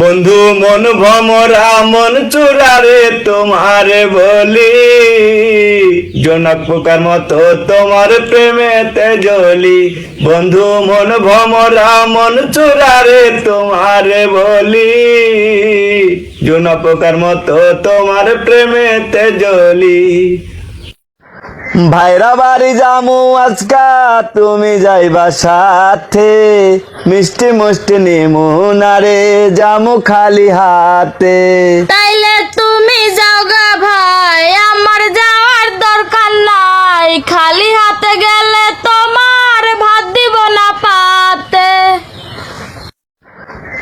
বন্ধু, মন ভমরা মন চুরারে তোমারে বলি। জনক পোকার মতো তোমার প্রেমেতে জলি বন্ধু, মন ভমরা মন চুরারে তোমারে বলি। জনক পোকার মতো তোমার প্রেমেতে জলি ভাইরা বাড়ি যামু আজকা, তুমি যাইবা সাথে। মিষ্টি মুষ্টি নিমু নারে যামু খালি হাতে। তাইলে তুমি যাও গা ভাই, আমার যাওয়ার দরকার নাই, খালি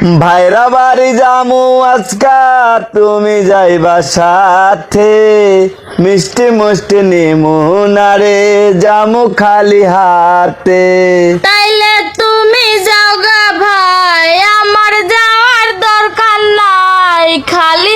ভাইরা বাড়ি যামু আজকা তুমি যাইবা সাথে। মিষ্টি মুষ্টি নিমু নারে যামু খালি হাতে। তাইলে তুমি যাও গা ভাই, আমার যাওয়ার দরকার নাই, খালি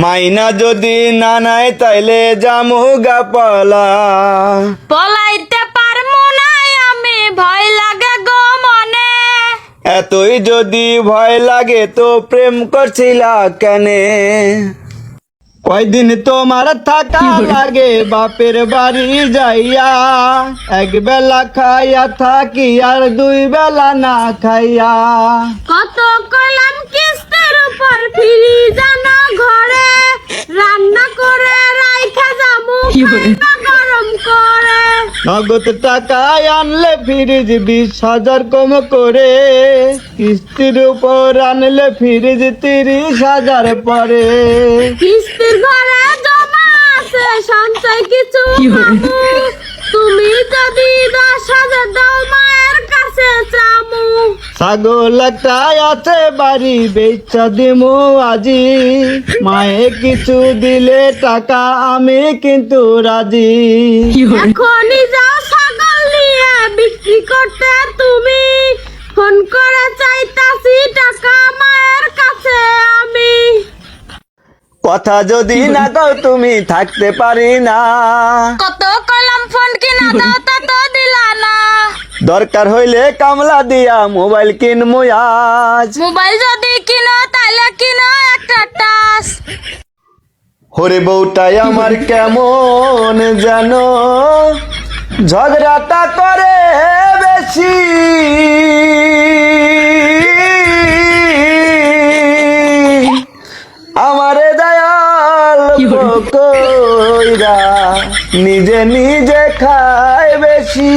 মাইনা যদি না নাই তাইলে জামু গা পলা। পলাইতে পারমু না আমি ভয় লাগে গো মনে। এতই যদি ভয় লাগে তো প্রেম করছিলা কেনে? কয়দিন তোমার থাকা লাগে বাপের বাড়ি যাইয়া। এক বেলা খাইয়া থাকি আর দুই বেলা না খাইয়া। কত কলাম নগদ টাকায় আনলে ফ্রিজ বিশ হাজার কম করে। কিস্তির উপর আনলে ফ্রিজ তিরিশ হাজার পরে। কিস্তির ঘরে জমা আছে সঞ্চয় কিছু ছাগল একটা আছে বাড়ি বেচা দিমু আজি। মায়ে কিছু দিলে টাকা আমি কিন্তু রাজি। এখনই যাও ছাগল নিয়ে বিক্রি করতে তুমি। ফোন করে চাইতাছি টাকা মায়ের কাছে আমি। কথা যদি না কও তুমি থাকতে পারি না। কত কলম ফোন কিনা দাও দরকার হইলে কামলা দিয়া মোবাইল কিনমু আজ। মোবাইল যদি কিনো তাহলে কিনো একটা টাচ। হরে বউটাই আমার কেমন যেন। ঝগড়াটা করে বেশি। আমারে দয়াল কইরা নিজে নিজে খায়। বেশি।